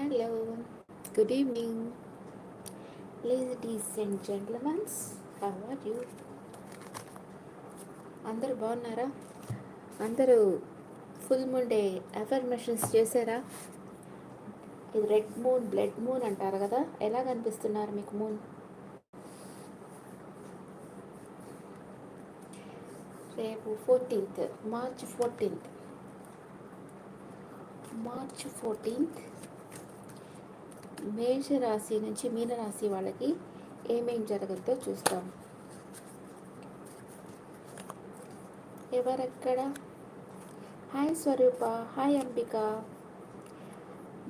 Hello, good evening, ladies and gentlemen. How are you? అందరూ బాగున్నారా? అందరూ ఫుల్ మూన్ డే అఫర్మేషన్స్ చేశారా? ఇది రెడ్ మూన్ బ్లడ్ మూన్ అంటారు కదా. ఎలా కనిపిస్తున్నారు మీకు మూన్ రేపు fourteenth March fourteenth March fourteenth మేషరాశి నుంచి మీనరాశి వాళ్ళకి ఏమేం జరగద్దో చూస్తాం. ఎవరెక్కడ? Hi Swaroopa hi Ambika.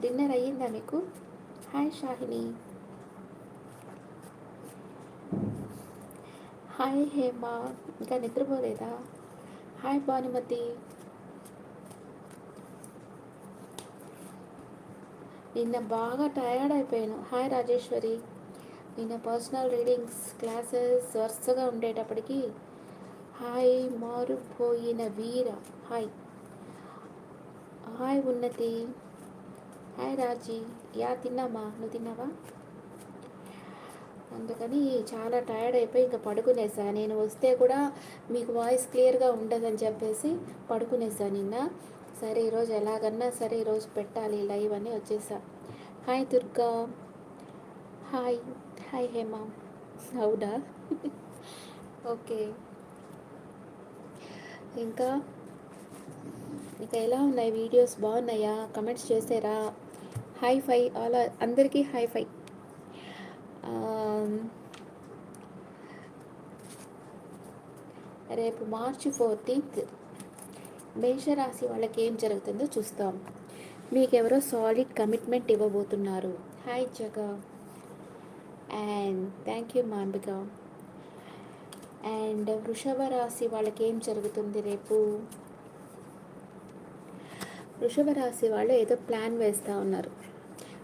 Dinner అయ్యిందా మీకు? హాయ్ షాహిని. హాయ్ హేమ ఇంకా నిద్రపోలేదా? హాయ్ భానుమతి. నిన్న బాగా టయర్డ్ అయిపోయాను. హాయ్ రాజేశ్వరి. నిన్న పర్సనల్ రీడింగ్స్ క్లాసెస్ వరుసగా ఉండేటప్పటికి hi మారుపోయిన Veera. Hi hi Unnathi. Hi Raji. Yeah తిన్నామా? నువ్వు తిన్నావా? అందుకని చాలా టైర్డ్ అయిపోయి ఇంకా పడుకునేసా. నేను వస్తే కూడా మీకు వాయిస్ క్లియర్గా ఉండదని చెప్పేసి పడుకునేసా నిన్న. సరే ఈరోజు ఎలాగన్నా సరే ఈరోజు పెట్టాలి లైవ్ అని వచ్చేసా. Hi Durga. Hi. Hi Hema. అవునా? ఓకే. ఇంకా? ఇంకా ఎలా ఉన్నాయి వీడియోస్? బాగున్నాయా? కమెంట్స్ చేసారా? Hi fi. అలా అందరికీ హై ఫై. రేపు మార్చి ఫోర్టీన్త్. మేషరాశి వాళ్ళకి ఏం జరుగుతుందో చూస్తాం. మీకు ఎవరో సాలిడ్ కమిట్మెంట్ ఇవ్వబోతున్నారు. Hi Jaga and thank you మాంబిక and వృషభ రాశి వాళ్ళకి ఏం జరుగుతుంది రేపు? వృషభ రాశి వాళ్ళు ఏదో ప్లాన్ వేస్తూ ఉన్నారు.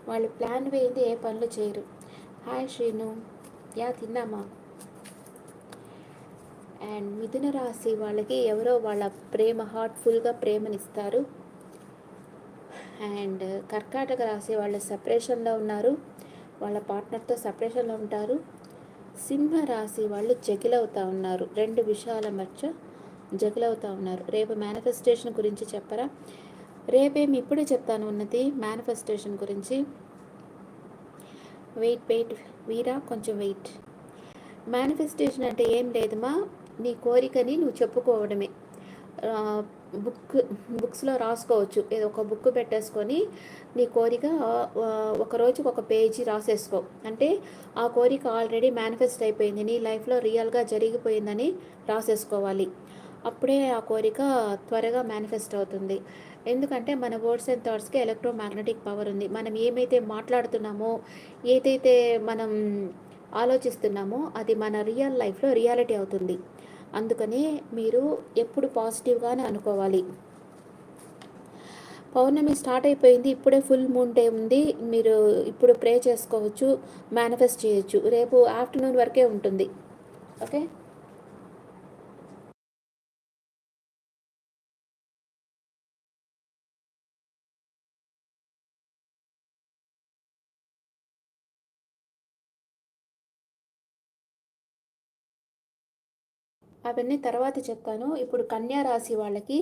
వాళ్ళు ప్లాన్ వేయింది ఏ పనులు చేయరు. హాయ్ శ్రీను యా తిన్నామా? అండ్ మిథున రాశి వాళ్ళకి ఎవరో వాళ్ళ ప్రేమ హార్ట్ఫుల్గా ప్రేమనిస్తారు. అండ్ కర్కాటక రాశి వాళ్ళు సపరేషన్లో ఉన్నారు. వాళ్ళ పార్ట్నర్తో సపరేషన్లో ఉంటారు. సింహ రాశి వాళ్ళు జగిలవుతూ ఉన్నారు. రెండు విషయాల మధ్య జగిలవుతూ ఉన్నారు. రేపు మేనిఫెస్టేషన్ గురించి చెప్పరా? రేపేం ఇప్పుడే చెప్తాను ఉన్నది మేనిఫెస్టేషన్ గురించి. వెయిట్ వెయిట్ వీరా కొంచెం వెయిట్ మేనిఫెస్టేషన్ అంటే ఏం లేదమ్మా నీ కోరికని నువ్వు చెప్పుకోవడమే. బుక్ బుక్స్లో రాసుకోవచ్చు. ఏదో ఒక బుక్ పెట్టేసుకొని నీ కోరిక ఒక రోజుకి ఒక పేజీ రాసేసుకో. అంటే ఆ కోరిక ఆల్రెడీ మేనిఫెస్ట్ అయిపోయింది. నీ లైఫ్లో రియల్గా జరిగిపోయిందని రాసేసుకోవాలి. అప్పుడే ఆ కోరిక త్వరగా మేనిఫెస్ట్ అవుతుంది. ఎందుకంటే మన వర్డ్స్ అండ్ థాట్స్కి ఎలక్ట్రోమాగ్నెటిక్ పవర్ ఉంది. మనం ఏమైతే మాట్లాడుతున్నామో ఏదైతే మనం ఆలోచిస్తున్నామో అది మన రియల్ లైఫ్లో రియాలిటీ అవుతుంది. అందుకనే మీరు ఎప్పుడు పాజిటివ్గానే అనుకోవాలి. పౌర్ణమి స్టార్ట్ అయిపోయింది ఇప్పుడే ఫుల్ మూన్ డే ఉంది. మీరు ఇప్పుడు ప్రే చేసుకోవచ్చు మేనిఫెస్ట్ చేయొచ్చు. రేపు ఆఫ్టర్నూన్ వరకే ఉంటుంది. ఓకే అవన్నీ తర్వాత చెప్తాను. ఇప్పుడు కన్యా రాశి వాళ్ళకి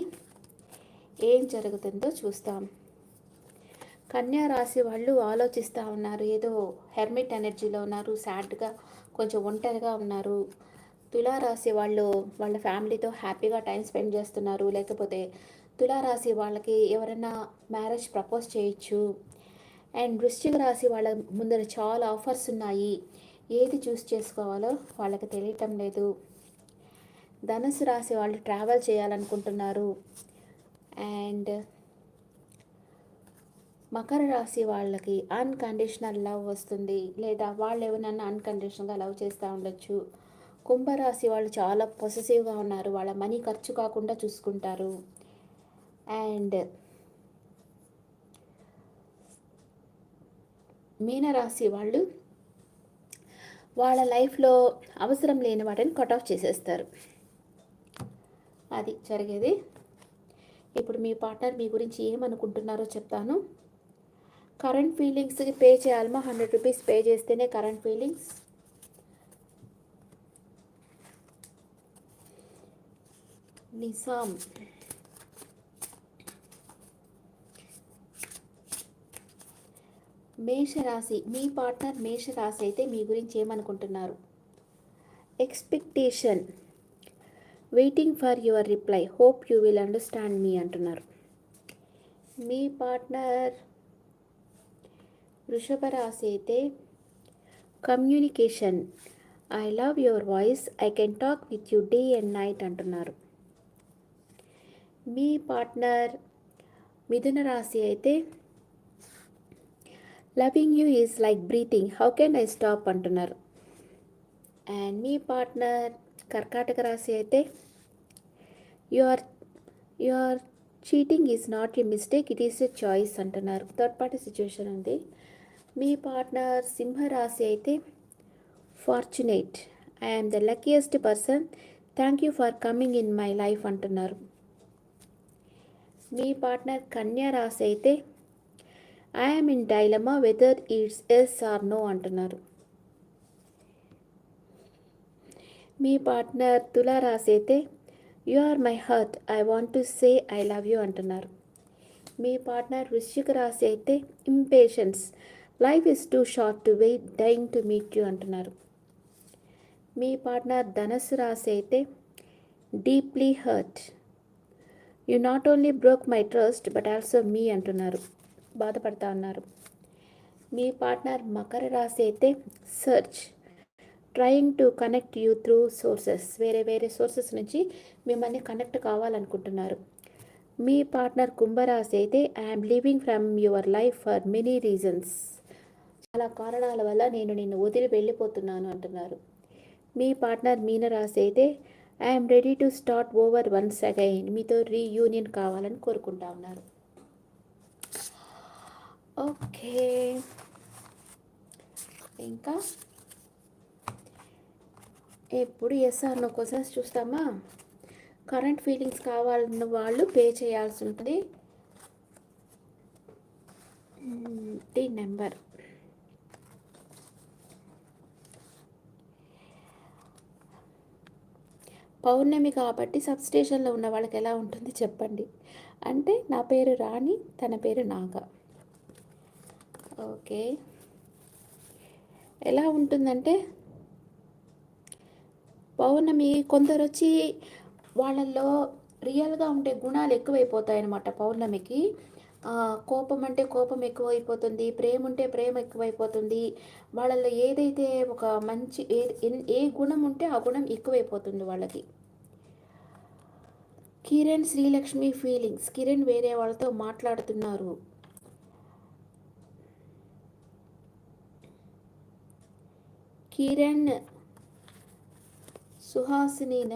ఏం జరుగుతుందో చూస్తాం. కన్యా రాశి వాళ్ళు ఆలోచిస్తూ ఉన్నారు. ఏదో హెర్మిట్ ఎనర్జీలో ఉన్నారు సాడ్గా కొంచెం ఒంటరిగా ఉన్నారు. తులారాశి వాళ్ళు వాళ్ళ ఫ్యామిలీతో హ్యాపీగా టైం స్పెండ్ చేస్తున్నారు. లేకపోతే తులారాశి వాళ్ళకి ఎవరైనా మ్యారేజ్ ప్రపోజ్ చేయొచ్చు. అండ్ వృశ్చిక రాశి వాళ్ళ ముందర చాలా ఆఫర్స్ ఉన్నాయి. ఏది చూస్ చేసుకోవాలో వాళ్ళకి తెలియటం లేదు. ధనుసు రాశి వాళ్ళు ట్రావెల్ చేయాలనుకుంటున్నారు. అండ్ మకర రాశి వాళ్ళకి అన్కండిషనల్ లవ్ వస్తుంది. లేదా వాళ్ళు ఎవరినన్నా అన్కండిషనల్గా లవ్ చేస్తూ ఉండొచ్చు. కుంభరాశి వాళ్ళు చాలా పొసెసివ్గా ఉన్నారు. వాళ్ళ మనీ ఖర్చు కాకుండా చూసుకుంటారు. అండ్ మీనరాశి వాళ్ళు వాళ్ళ లైఫ్లో అవసరం లేని వాటిని కట్ ఆఫ్ చేసేస్తారు. అది జరిగేది. ఇప్పుడు మీ పార్ట్నర్ మీ గురించి ఏమనుకుంటున్నారో చెప్తాను. కరెంట్ ఫీలింగ్స్కి పే చేయాలమా హండ్రెడ్ రూపీస్ పే చేస్తేనే కరెంట్ ఫీలింగ్స్. నిజాం. మేషరాశి మీ పార్ట్నర్ మేషరాశి అయితే మీ గురించి ఏమనుకుంటున్నారు? Expectation. Waiting for your reply hope you will understand me అంటున్నారు. మీ పార్ట్నర్ వృషభ రాశి అయితే communication I love your voice I can talk with you day and night అంటున్నారు. మీ పార్ట్నర్ మిథున రాశి అయితే loving you is like breathing how can I stop అంటున్నారు. అండ్ మీ పార్ట్నర్ కర్కాటక రాశి అయితే your your cheating is not a mistake it is a choice అంటున్నారు. థర్డ్ పార్టీ సిచ్యువేషన్ ఉంది. మీ పార్ట్నర్ సింహరాశి అయితే fortunate I'm the luckiest person thank you for coming in my life అంటున్నారు. మీ పార్ట్నర్ కన్యా రాశి అయితే I'm in dilemma whether it's yes or no అంటున్నారు. మీ పార్ట్నర్ తులా అయితే you are my heart I want to say I love you అంటున్నారు. మీ పార్ట్నర్ వృశ్చిక రాశి అయితే impatience life is too short to wait dying to meet you అంటున్నారు. మీ పార్ట్నర్ ధనస్సు రాశి అయితే deeply hurt you not only broke my trust but also me అంటున్నారు. బాధపడతా ఉన్నారు. మీ పార్ట్నర్ మకర రాశి అయితే search trying to connect you through sources వేరే వేరే సోర్సెస్ నుంచి మిమ్మల్ని కనెక్ట్ కావాలనుకుంటున్నారు. మీ పార్ట్నర్ కుంభరాశి అయితే I'm living from your life for many reasons చాలా కారణాల వల్ల నేను నిన్ను వదిలి వెళ్ళిపోతున్నాను అంటున్నారు. మీ పార్ట్నర్ మీనరాశి అయితే I'm ready to start over once again మీతో రీయూనియన్ కావాలని కోరుకుంటా ఉన్నారు. ఓకే ఇంకా? ఎప్పుడు ఎస్ఆర్ నో క్వశ్చన్స్ చూస్తామా? కరెంట్ ఫీలింగ్స్ కావాలన్న వాళ్ళు పే చేయాల్సి ఉంటుంది. Hmm, ది నెంబర్ పౌర్ణమి కాబట్టి సబ్ స్టేషన్లో ఉన్న వాళ్ళకి ఎలా ఉంటుంది చెప్పండి. అంటే నా పేరు రాణి తన పేరు నాగ. ఓకే. ఎలా ఉంటుందంటే పౌర్ణమి కొందరు వచ్చి వాళ్ళల్లో రియల్గా ఉండే గుణాలు ఎక్కువైపోతాయన్నమాట పౌర్ణమికి. కోపం అంటే కోపం ఎక్కువైపోతుంది ప్రేమ ఉంటే ప్రేమ ఎక్కువైపోతుంది. వాళ్ళల్లో ఏదైతే ఒక మంచి ఏ ఏ గుణం ఉంటే ఆ గుణం ఎక్కువైపోతుంది వాళ్ళకి. కిరణ్ శ్రీలక్ష్మి ఫీలింగ్స్. కిరణ్ వేరే వాళ్ళతో మాట్లాడుతున్నారు. Kiran సుహాసినిన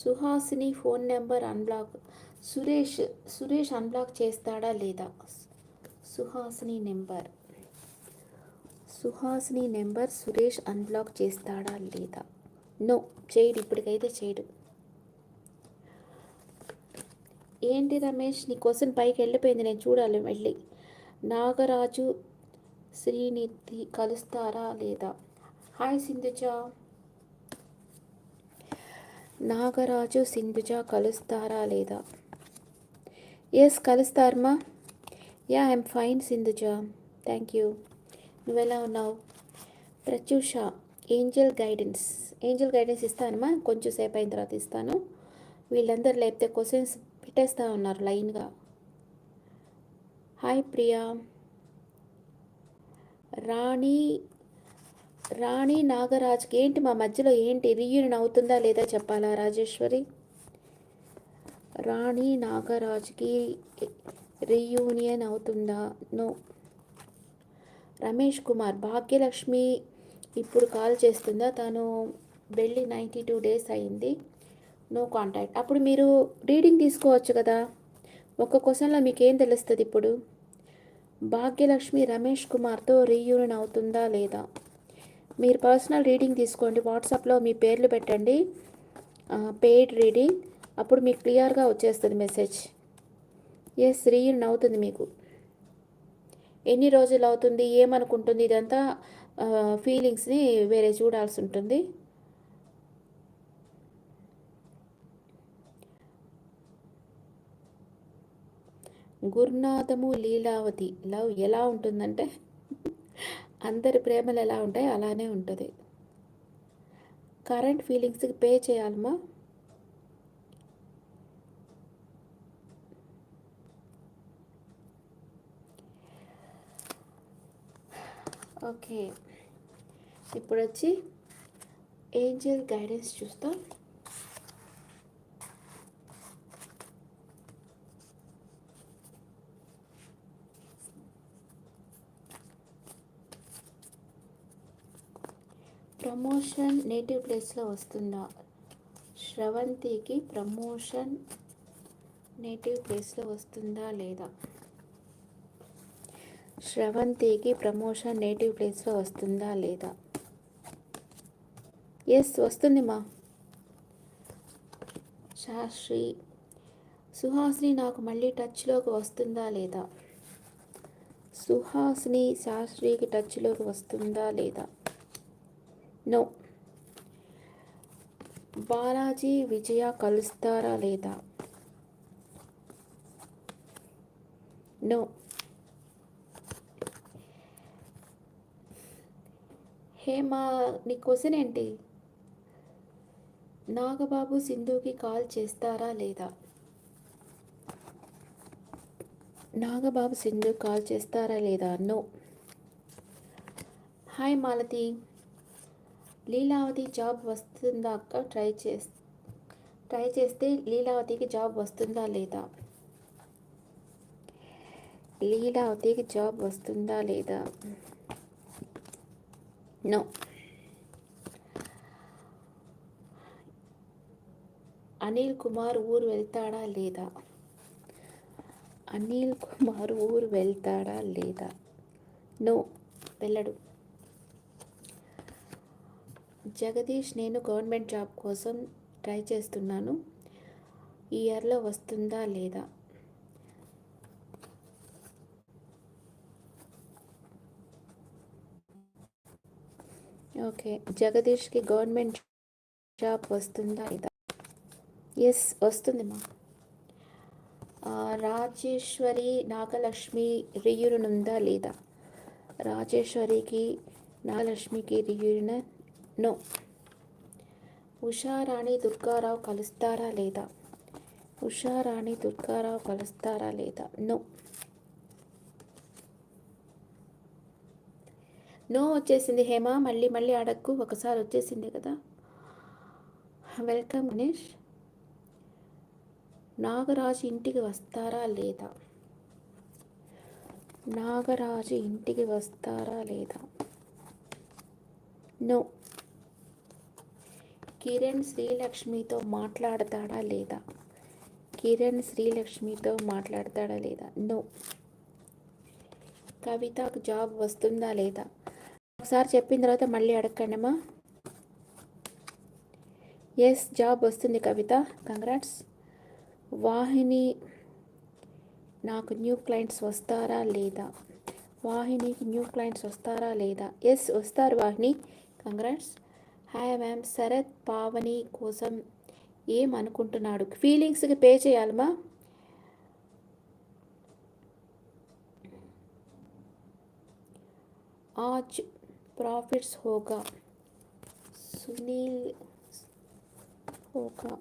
Suhasini phone number unblock Suresh Suresh unblock చేస్తాడా లేదా? Suhasini number. Suhasini number Suresh unblock చేస్తాడా లేదా? నో చేయడు ఇప్పటికైతే చేయడు. ఏంటి రమేష్ నీ క్వశ్చన్ పైకి వెళ్ళిపోయింది నేను చూడాలి వెళ్ళి నాగరాజు శ్రీనిధి కలుస్తారా లేదా? హాయ్ సింధుజ. నాగరాజు సింధుజ కలుస్తారా లేదా? Yes కలుస్తారమ్మా yeah I'm fine Sindhuja. Thank you నువ్వెలా ఉన్నావు? Pratyusha angel guidance angel guidance ఇస్తానమ్మా కొంచెం సేపు అయిన తర్వాత ఇస్తాను. వీళ్ళందరూ లేకపోతే క్వశ్చన్స్ పెట్టేస్తూ ఉన్నారు లైన్గా. హాయ్ ప్రియా. రాణి రాణి నాగరాజ్కి ఏంటి మా మధ్యలో ఏంటి? రీయూనియన్ అవుతుందా లేదా చెప్పాలా రాజేశ్వరి? రాణి నాగరాజ్కి రీయూనియన్ అవుతుందా? నో రమేష్ కుమార్ భాగ్యలక్ష్మి ఇప్పుడు కాల్ చేస్తుందా? తను వెళ్ళి నైంటీ టూ డేస్ అయింది. నో కాంటాక్ట్ అప్పుడు మీరు రీడింగ్ తీసుకోవచ్చు కదా? ఒక్క క్వశ్చన్లో మీకు ఏం తెలుస్తుంది ఇప్పుడు? భాగ్యలక్ష్మి రమేష్ కుమార్తో రీయూనియన్ అవుతుందా లేదా? మీరు పర్సనల్ రీడింగ్ తీసుకోండి. వాట్సాప్లో మీ పేర్లు పెట్టండి. Paid reading. అప్పుడు మీకు క్లియర్గా వచ్చేస్తుంది మెసేజ్. ఎస్ రీయూన్ అవుతుంది మీకు. ఎన్ని రోజులు అవుతుంది? ఏమనుకుంటుంది? ఇదంతా ఫీలింగ్స్ని వేరే చూడాల్సి ఉంటుంది. గురునాథము లీలావతి లవ్ ఎలా ఉంటుందంటే అందరి ప్రేమలు ఎలా ఉంటాయి అలానే ఉంటుంది. కరెంట్ ఫీలింగ్స్కి పే చేయాలమ్మా. ఓకే. ఇప్పుడు వచ్చి ఏంజల్ గైడెన్స్ చూస్తాం. ప్రమోషన్ నేటివ్ ప్లేస్లో వస్తుందా? శ్రవంతికి ప్రమోషన్ నేటివ్ ప్లేస్లో వస్తుందా లేదా? శ్రవంతికి ప్రమోషన్ నేటివ్ ప్లేస్లో వస్తుందా లేదా? ఎస్ వస్తుంది మా. శాస్త్రి సుహాస్ని నాకు మళ్ళీ టచ్లోకి వస్తుందా లేదా? సుహాస్ని శాస్త్రికి టచ్లోకి వస్తుందా లేదా? నో బాలాజీ విజయ కలుస్తారా లేదా? నో. హేమా నీ క్వశ్చన్ ఏంటి? నాగబాబు సింధుకి కాల్ చేస్తారా లేదా? నాగబాబు సింధు కాల్ చేస్తారా లేదా? No. Hi Malathi. Leelavathi job వస్తుందా అక్క ట్రై చేస్ ట్రై చేస్తే లీలావతికి జాబ్ వస్తుందా లేదా? లీలావతికి జాబ్ వస్తుందా లేదా? నో. అనిల్ కుమార్ ఊరు వెళ్తాడా లేదా? అనిల్ కుమార్ ఊరు వెళ్తాడా లేదా? నో. వెళ్ళడు. జగదీష్ నేను గవర్నమెంట్ జాబ్ కోసం ట్రై చేస్తున్నాను. ఈ ఇయర్లో వస్తుందా లేదా? ఓకే. జగదీష్కి గవర్నమెంట్ జాబ్ వస్తుందా లేదా? ఎస్ వస్తుంది మా. రాజేశ్వరి నాగలక్ష్మి రియూరునుందా లేదా? రాజేశ్వరికి నాగలక్ష్మికి రియురిన నో. ఉషారాణి దుర్గారావు కలుస్తారా లేదా? ఉషారాణి దుర్గారావు కలుస్తారా లేదా? నో. నో వచ్చేసింది. హేమ మళ్ళీ మళ్ళీ అడక్కు. ఒకసారి వచ్చేసింది కదా. వెల్కమ్ గణేష్. నాగరాజు ఇంటికి వస్తారా లేదా? నాగరాజు ఇంటికి వస్తారా లేదా? నో. కిరణ్ శ్రీలక్ష్మితో మాట్లాడతాడా లేదా? కిరణ్ శ్రీలక్ష్మితో మాట్లాడతాడా లేదా? నో. కవితకు జాబ్ వస్తుందా లేదా? ఒకసారి చెప్పిన తర్వాత మళ్ళీ అడగండమ్మా. ఎస్ జాబ్ వస్తుంది కవిత. కంగ్రాట్స్. వాహిని నాకు న్యూ క్లయింట్స్ వస్తారా లేదా? వాహినికి న్యూ క్లయింట్స్ వస్తారా లేదా? ఎస్ వస్తారు Vahini. Congrats. Hi ma'am Sarath Pavani కోసం ఏమనుకుంటున్నాడు ఫీలింగ్స్కి పే చేయాలమ్మా आज प्रॉफिट्स होगा सुनील होगा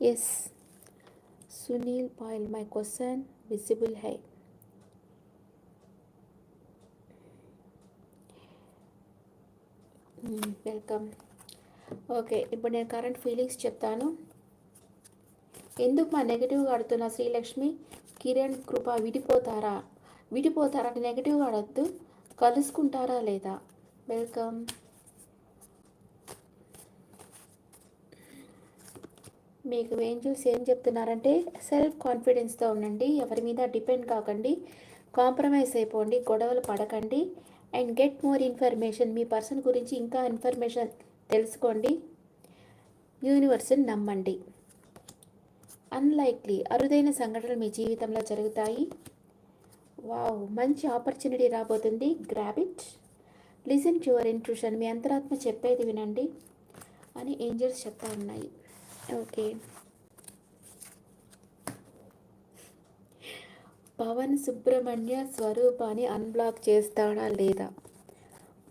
yes Sunil Payal my question visible है Hmm, వెల్కమ్ ఓకే ఇప్పుడు నేను కరెంట్ ఫీలింగ్స్ చెప్తాను. ఎందుకు మా నెగిటివ్గా ఆడుతున్న శ్రీలక్ష్మి కిరణ్ కృప విడిపోతారా? విడిపోతారా అంటే నెగిటివ్గా ఆడద్దు కలుసుకుంటారా లేదా? వెల్కమ్ మీకు ఏంజల్స్ ఏం చెప్తున్నారంటే సెల్ఫ్ కాన్ఫిడెన్స్తో ఉండండి ఎవరి మీద డిపెండ్ కాకండి కాంప్రమైజ్ అయిపోండి గొడవలు పడకండి అండ్ గెట్ మోర్ ఇన్ఫర్మేషన్ మీ పర్సన్ గురించి ఇంకా ఇన్ఫర్మేషన్ తెలుసుకోండి. యూనివర్స్ని నమ్మండి. అన్లైక్లీ అరుదైన సంఘటనలు మీ జీవితంలో జరుగుతాయి. వావ్ మంచి ఆపర్చునిటీ రాబోతుంది. Grab it listen to your intuition మీ అంతరాత్మ చెప్పేది వినండి అని ఏంజల్స్ చెప్తా ఉన్నాయి. ఓకే పవన్ సుబ్రహ్మణ్య స్వరూపాన్ని అన్బ్లాక్ చేస్తాడా లేదా?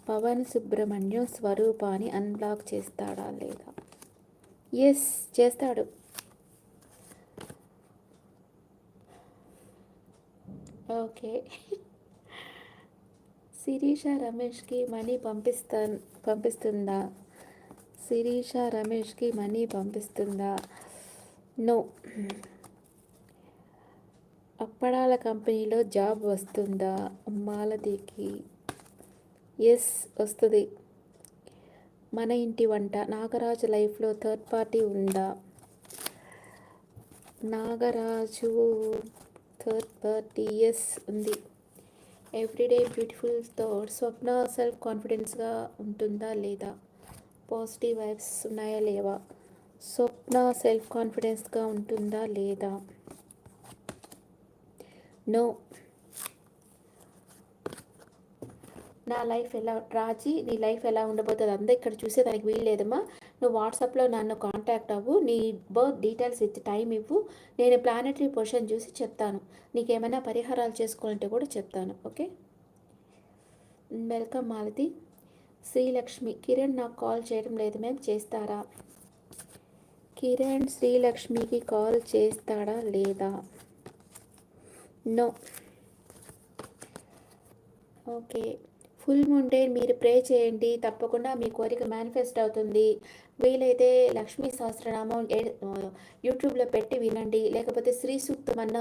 పవన్ సుబ్రహ్మణ్యం స్వరూపాన్ని అన్బ్లాక్ చేస్తాడా లేదా? ఎస్ చేస్తాడు. ఓకే. శిరీష రమేష్కి మనీ పంపిస్తా పంపిస్తుందా? శిరీష రమేష్కి మనీ పంపిస్తుందా? నో అప్పడాల కంపెనీలో జాబ్ వస్తుందా? మాలతీకి ఎస్ వస్తుంది. మన ఇంటి వంట. నాగరాజు లైఫ్లో థర్డ్ పార్టీ ఉందా? నాగరాజు థర్డ్ పార్టీ ఎస్ ఉంది. Everyday beautiful thought. Swapna self కాన్ఫిడెన్స్గా ఉంటుందా లేదా? పాజిటివ్ వైబ్స్ ఉన్నాయా లేవా? స్వప్న సెల్ఫ్ కాన్ఫిడెన్స్గా ఉంటుందా లేదా? నో నా లైఫ్ ఎలా రాజీ నీ లైఫ్ ఎలా ఉండబోతుంది? అంతా ఇక్కడ చూసే దానికి వీల్లేదమ్మా నువ్వు వాట్సాప్లో నన్ను కాంటాక్ట్ అవ్వు నీ బర్త్ డీటెయిల్స్ ఇచ్చి టైం ఇవ్వు. నేను ప్లానటరీ పొజిషన్ చూసి చెప్తాను. నీకేమైనా పరిహారాలు చేసుకోవాలంటే కూడా చెప్తాను ఓకే వెల్కమ్ మాలతి శ్రీలక్ష్మి కిరణ్ నాకు కాల్ చేయడం లేదు మేము చేస్తారా? కిరణ్ శ్రీలక్ష్మికి కాల్ చేస్తాడా లేదా? నో ఓకే ఫుల్ ఉంటే మీరు ప్రే చేయండి. తప్పకుండా మీ కోరిక మేనిఫెస్ట్ అవుతుంది. వీలైతే లక్ష్మీ సహస్రనామం యూట్యూబ్లో పెట్టి వినండి. లేకపోతే శ్రీ సూక్తం అన్న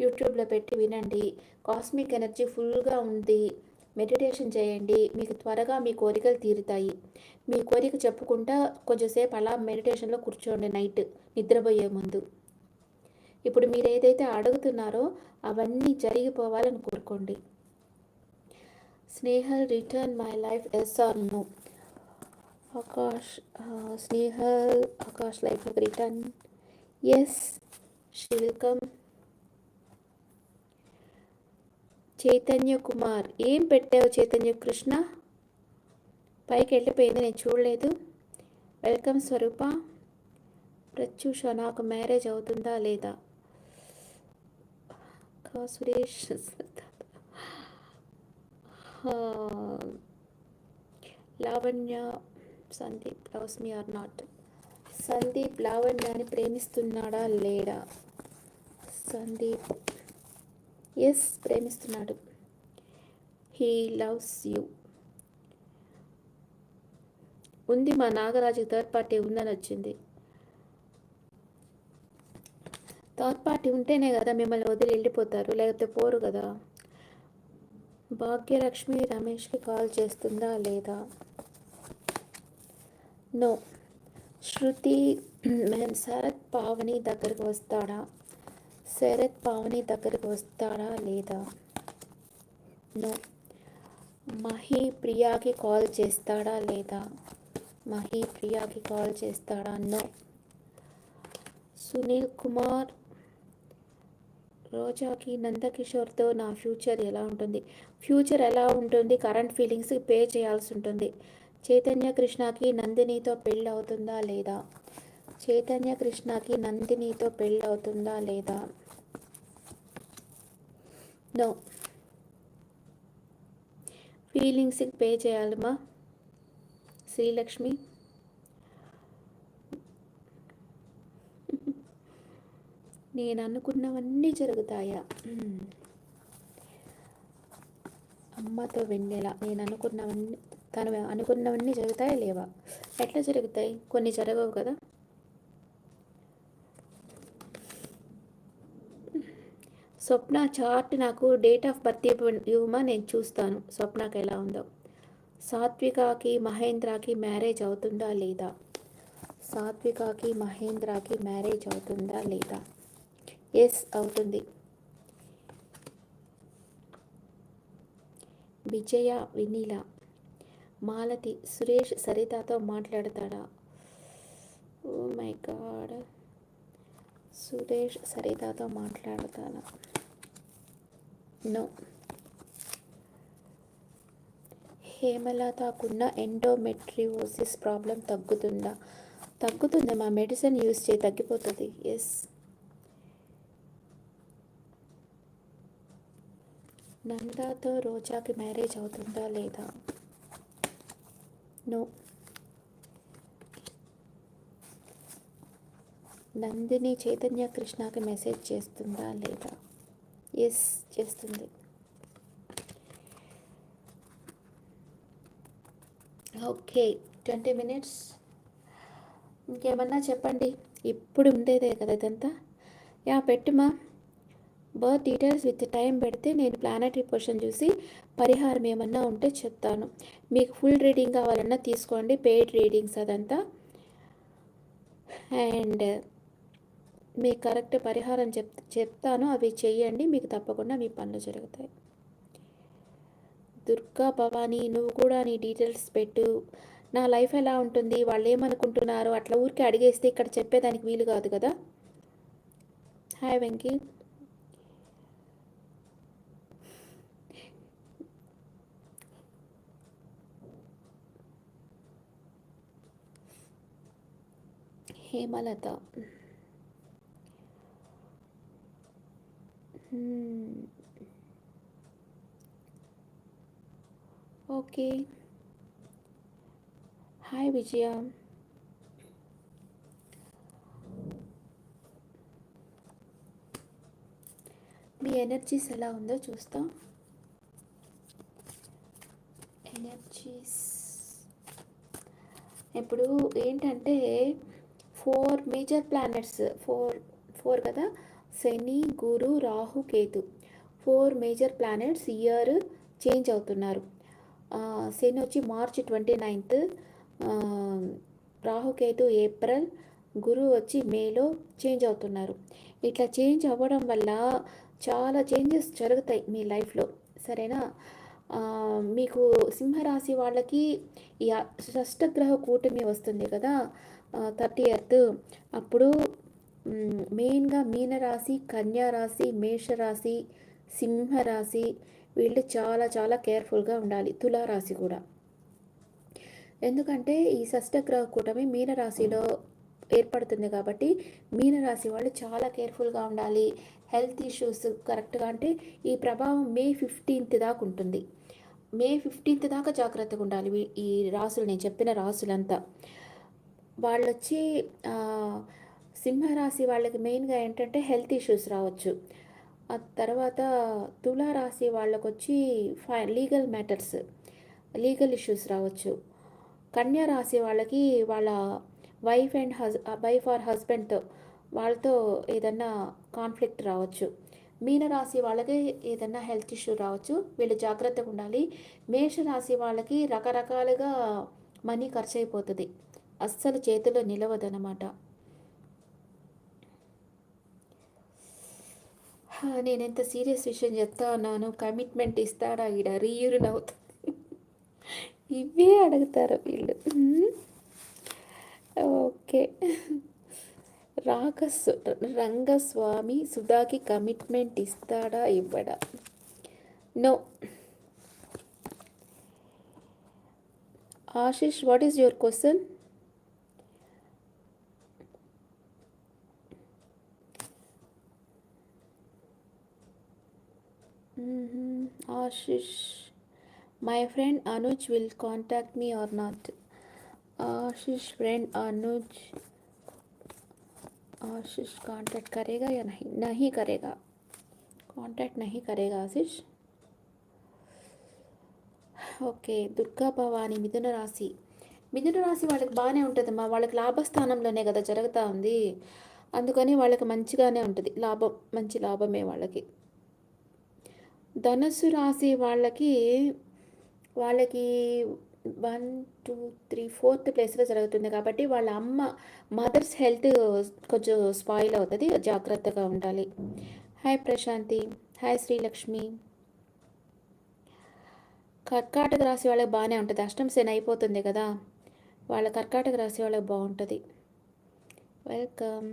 యూట్యూబ్లో పెట్టి వినండి. కాస్మిక్ ఎనర్జీ ఫుల్గా ఉంది. మెడిటేషన్ చేయండి. మీకు త్వరగా మీ కోరికలు తీరుతాయి. మీ కోరిక చెప్పుకుంటా కొంచెంసేపు అలా మెడిటేషన్లో కూర్చోండి నైట్. నిద్రపోయే ముందు. ఇప్పుడు మీరు ఏదైతే అడుగుతున్నారో అవన్నీ జరిగిపోవాలని కోరుకోండి. Snehal return my life yes or no. Akash Snehal Akash life return. Yes she will come. Chaitanya Kumar ఏం పెట్టావు చైతన్య కృష్ణ? పైకి వెళ్ళిపోయింది నేను చూడలేదు. వెల్కమ్ స్వరూప. ప్రత్యూష నాకు మ్యారేజ్ అవుతుందా లేదా? Suresh Lavanya Sandeep loves me or not Sandeep లావణ్యాన్ని ప్రేమిస్తున్నాడా? లేడా? సందీప్ ఎస్ ప్రేమిస్తున్నాడు. హీ లవ్స్ యూ ఉంది మా నాగరాజు థర్డ్ పార్టీ ఉందని వచ్చింది. థర్డ్ పార్టీ ఉంటేనే కదా మిమ్మల్ని వదిలి వెళ్ళిపోతారు లేకపోతే పోరు కదా? భాగ్యలక్ష్మి రమేష్కి కాల్ చేస్తుందా లేదా? నో. శృతి మేము శరత్ పావని దగ్గరకు వస్తాడా? శరత్ పావని దగ్గరకు వస్తాడా లేదా? నో. మహి ప్రియాకి కాల్ చేస్తాడా లేదా? మహి ప్రియాకి కాల్ చేస్తాడా? నో. సునీల్ కుమార్ రోజాకి నందకిషోర్తో నా ఫ్యూచర్ ఎలా ఉంటుంది? ఫ్యూచర్ ఎలా ఉంటుంది? కరెంట్ ఫీలింగ్స్ పే చేయాల్సి ఉంటుంది. చైతన్య కృష్ణకి నందినితో పెళ్ళి అవుతుందా లేదా? చైతన్య కృష్ణకి నందినితో పెళ్ళి అవుతుందా లేదా? నో. ఫీలింగ్స్కి పే చేయాలమ్మా. శ్రీలక్ష్మి నేను అనుకున్నవన్నీ జరుగుతాయా అమ్మతో వెన్నెల నేను అనుకున్నవన్నీ తను అనుకున్నవన్నీ జరుగుతాయా లేవా? ఎట్లా జరుగుతాయి? కొన్ని జరగవు కదా? స్వప్న చార్ట్ నాకు డేట్ ఆఫ్ బర్త్ ఇవ్వమా? నేను చూస్తాను. స్వప్నకి ఎలా ఉందో. సాత్వికాకి మహేంద్రకి మ్యారేజ్ అవుతుందా లేదా? సాత్వికాకి మహేంద్రకి మ్యారేజ్ అవుతుందా లేదా? ఎస్ అవుతుంది. విజయ వినీల మాలతి సురేష్ సరితాతో మాట్లాడతాడా? Oh my God. సురేష్ సరితాతో మాట్లాడతాడా? నో. హేమలతకున్న ఎండోమెట్రియోసిస్ ప్రాబ్లం తగ్గుతుందా? తగ్గుతుందా మా మెడిసిన్ యూస్ చేయి తగ్గిపోతుంది. ఎస్. నందాతో రోజాకి మ్యారేజ్ అవుతుందా లేదా? నో. నందిని చైతన్య కృష్ణకి మెసేజ్ చేస్తుందా లేదా? ఎస్ చేస్తుంది. Okay twenty minutes. ఇంకేమన్నా చెప్పండి? ఇప్పుడు ఉండేదే కదా ఇదంతా. యా పెట్టుమా బర్త్ డీటెయిల్స్ విత్ టైం పెడితే నేను ప్లానటరీ పొజిషన్ చూసి పరిహారం ఏమన్నా ఉంటే చెప్తాను. మీకు ఫుల్ రీడింగ్ కావాలన్నా తీసుకోండి పెయిడ్ రీడింగ్స్ అదంతా. అండ్ మీకు కరెక్ట్ పరిహారం చెప్ చెప్తాను అవి చేయండి మీకు తప్పకుండా మీ పనులు జరుగుతాయి. దుర్గా భవానీ నువ్వు కూడా నీ డీటెయిల్స్ పెట్టు. నా లైఫ్ ఎలా ఉంటుంది? వాళ్ళు ఏమనుకుంటున్నారు? అట్లా ఊరికి అడిగేస్తే ఇక్కడ చెప్పేదానికి వీలు కాదు కదా? Hi Venky Hemalatha. Okay. Hi Vijaya. మీ ఎనర్జీస్ ఎలా ఉందో చూస్తా. ఎనర్జీస్. ఇప్పుడు ఏంటంటే four major planets four four కదా? Shani Guru Rahu Ketu. Four major planets year change అవుతున్నారు. శని వచ్చి March twenty ninth Rahu Ketu April గురువు వచ్చి మేలో చేంజ్ అవుతున్నారు. ఇట్లా చేంజ్ అవ్వడం వల్ల చాలా చేంజెస్ జరుగుతాయి మీ లైఫ్లో. సరేనా? మీకు సింహరాశి వాళ్ళకి ఈ షష్టగ్రహ కూటమి వస్తుంది కదా? థర్టీ ఎర్త్ అప్పుడు మెయిన్గా మీనరాశి కన్యారాశి మేషరాశి సింహరాశి వీళ్ళు చాలా చాలా కేర్ఫుల్గా ఉండాలి. తులారాశి కూడా. ఎందుకంటే ఈ షష్టగ్రహ కూటమి మీనరాశిలో ఏర్పడుతుంది కాబట్టి మీనరాశి వాళ్ళు చాలా కేర్ఫుల్గా ఉండాలి. హెల్త్ ఇష్యూస్ కరెక్ట్గా అంటే ఈ ప్రభావం మే ఫిఫ్టీన్త్ దాకా ఉంటుంది. మే ఫిఫ్టీన్త్ దాకా జాగ్రత్తగా ఉండాలి. ఈ రాసులు నేను చెప్పిన రాసులంతా. వాళ్ళు వచ్చి సింహరాశి వాళ్ళకి మెయిన్గా ఏంటంటే హెల్త్ ఇష్యూస్ రావచ్చు. ఆ తర్వాత తులారాశి వాళ్ళకు వచ్చి ఫై లీగల్ మ్యాటర్స్ లీగల్ ఇష్యూస్ రావచ్చు. కన్యా రాశి వాళ్ళకి వాళ్ళ వైఫ్ అండ్ హస్ వైఫ్ ఆర్ హస్బెండ్తో వాళ్ళతో ఏదన్నా కాన్ఫ్లిక్ట్ రావచ్చు. మీనరాశి వాళ్ళకి ఏదన్నా హెల్త్ ఇష్యూ రావచ్చు. వీళ్ళు జాగ్రత్తగా ఉండాలి. మేషరాశి వాళ్ళకి రకరకాలుగా మనీ ఖర్చు అయిపోతుంది అస్సలు చేతిలో నిలవదనమాట నేను ఎంత సీరియస్ విషయం చెప్తా ఉన్నాను? కమిట్మెంట్ ఇస్తాడా ఈడ? రీయూరిన్ అవుతుంది ఇవే అడుగుతారు వీళ్ళు. ఓకే. రాకస్ రంగస్వామి సుధాకి కమిట్మెంట్ ఇస్తాడా ఇవ్వడా? No. Ashish what is your question Ashish My friend Anuj will contact me or not. Ashish friend Anuj Ashish contact करेगा या नहीं नहीं करेगा कांटेक्ट नहीं करेगा आशीष ఓకే దుర్గా భవాని మిథున రాశి మిథున రాశి వాళ్ళకి బాగానే ఉంటుందమ్మా వాళ్ళకి లాభస్థానంలోనే కదా జరుగుతూ ఉంది అందుకని వాళ్ళకి మంచిగానే ఉంటుంది లాభం మంచి లాభమే వాళ్ళకి ధనుసు రాశి వాళ్ళకి వాళ్ళకి వన్ టూ త్రీ ఫోర్త్ ప్లేస్లో జరుగుతుంది కాబట్టి వాళ్ళ అమ్మ మదర్స్ హెల్త్ కొంచెం స్పాయిల్ అవుతుంది జాగ్రత్తగా ఉండాలి. హాయ్ ప్రశాంతి హాయ్ శ్రీలక్ష్మి కర్కాటక రాశి వాళ్ళకి బాగానే ఉంటుంది. అష్టం శని అయిపోతుంది కదా. వాళ్ళ కర్కాటక రాశి వాళ్ళకి బాగుంటుంది. Welcome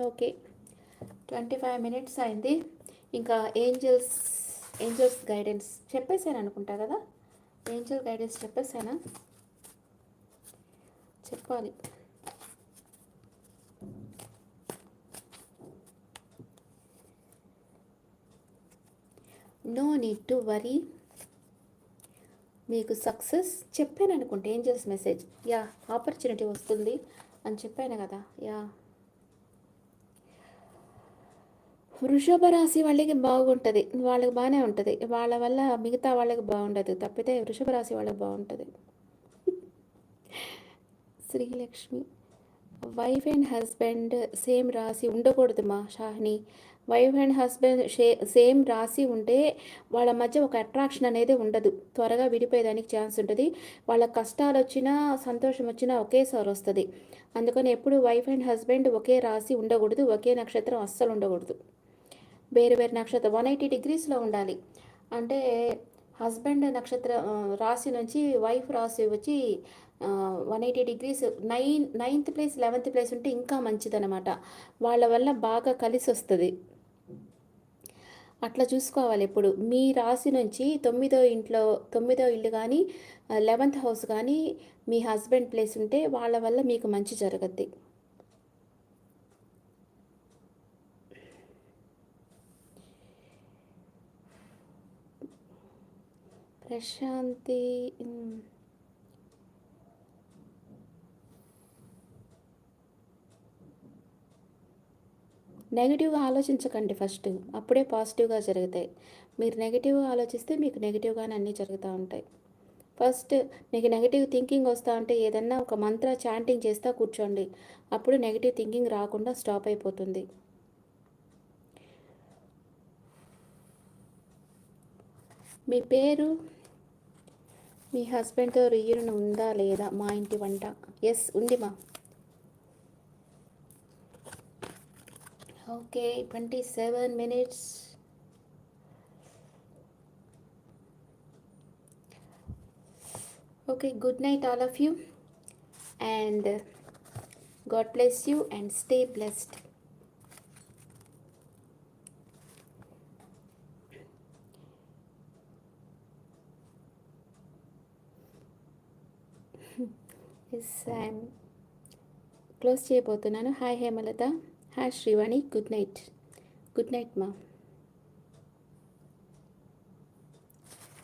okay. Twenty five minutes అయింది. ఇంకా ఏంజల్స్ ఏంజల్స్ గైడెన్స్ చెప్పేశాను అనుకుంటా కదా? ఏంజల్ గైడెన్స్ చెప్పేశానా? చెప్పాలి. No need to worry. మీకు సక్సెస్ చెప్పాను అనుకుంటే. Angels message. యా ఆపర్చునిటీ వస్తుంది అని చెప్పాను కదా. యా. వృషభ రాశి వాళ్ళకి బాగుంటుంది. వాళ్ళకి బాగానే ఉంటుంది. వాళ్ళ వల్ల మిగతా వాళ్ళకి బాగుండదు. తప్పితే వృషభ రాశి వాళ్ళకి బాగుంటుంది. Srilakshmi. Wife and husband same రాసి ఉండకూడదు మా Shahini. Wife and husband same రాసి ఉంటే వాళ్ళ మధ్య ఒక అట్రాక్షన్ అనేది ఉండదు. త్వరగా విడిపోయేదానికి ఛాన్స్ ఉంటుంది. వాళ్ళ కష్టాలు వచ్చినా సంతోషం వచ్చినా ఒకేసారి వస్తుంది. అందుకని ఎప్పుడు వైఫ్ అండ్ హస్బెండ్ ఒకే రాసి ఉండకూడదు. ఒకే నక్షత్రం అస్సలు ఉండకూడదు. వేరు వేరు నక్షత్రం వన్ ఎయిటీ డిగ్రీస్లో ఉండాలి. అంటే హస్బెండ్ నక్షత్ర రాశి నుంచి వైఫ్ రాశి వచ్చి one eighty degrees nine ninth place eleventh place ఉంటే ఇంకా మంచిదనమాట వాళ్ళ వల్ల బాగా కలిసి వస్తుంది. అట్లా చూసుకోవాలి ఎప్పుడు. మీ రాశి నుంచి తొమ్మిదో ఇంట్లో తొమ్మిదో ఇల్లు కానీ లెవెంత్ హౌస్ కానీ మీ హస్బెండ్ ప్లేస్ ఉంటే వాళ్ళ వల్ల మీకు మంచి జరగద్ది. ప్రశాంతి నెగిటివ్గా ఆలోచించకండి ఫస్ట్. అప్పుడే పాజిటివ్గా జరుగుతాయి. మీరు నెగిటివ్గా ఆలోచిస్తే మీకు నెగిటివ్గానే అన్నీ జరుగుతూ ఉంటాయి. ఫస్ట్ మీకు నెగిటివ్ థింకింగ్ వస్తూ ఉంటే ఏదన్నా ఒక మంత్ర చాంటింగ్ చేస్తా కూర్చోండి. అప్పుడు నెగిటివ్ థింకింగ్ రాకుండా స్టాప్ అయిపోతుంది. మీ పేరు? మీ హస్బెండ్తో రీయూనియన్ ఉందా లేదా? మా ఇంటి వంట. ఎస్ ఉంది మా. Okay twenty seven minutes. Okay good night all of you. And God bless you and stay blessed. Yes I'm close చేయబోతున్నాను hi Hemalatha hi Srivani good night good night మా